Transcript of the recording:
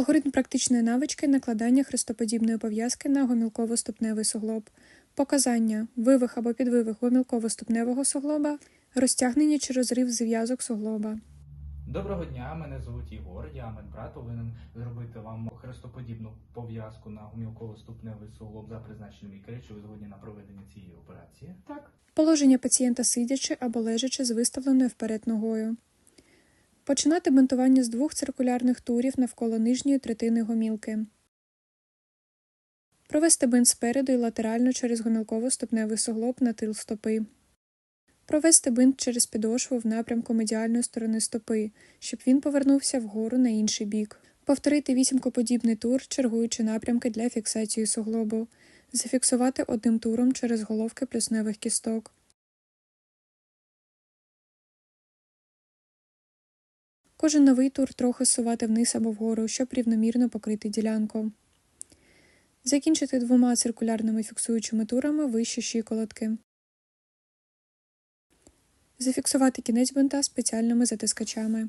Алгоритм практичної навички накладання хрестоподібної пов'язки на гомілково-ступневий суглоб. Показання вивих або підвивих гомілково-ступневого суглоба, розтягнення чи розрив зв'язок суглоба. Доброго дня, мене звуть Ігор. Я медбрат повинен зробити вам хрестоподібну пов'язку на гомілково-ступневий суглоб за призначенням лікаря. Чи ви згодні на проведення цієї операції? Так. Положення пацієнта сидячи або лежачи з виставленою вперед ногою. Починати бинтування з двох циркулярних турів навколо нижньої третини гомілки. Провести бинт спереду і латерально через гомілково-ступневий суглоб на тил стопи. Провести бинт через підошву в напрямку медіальної сторони стопи, щоб він повернувся вгору на інший бік. Повторити вісімкоподібний тур, чергуючи напрямки для фіксації суглобу. Зафіксувати одним туром через головки плюсневих кісток. Кожен новий тур трохи сувати вниз або вгору, щоб рівномірно покрити ділянку. Закінчити двома циркулярними фіксуючими турами вище щиколотки. Зафіксувати кінець бинта спеціальними затискачами.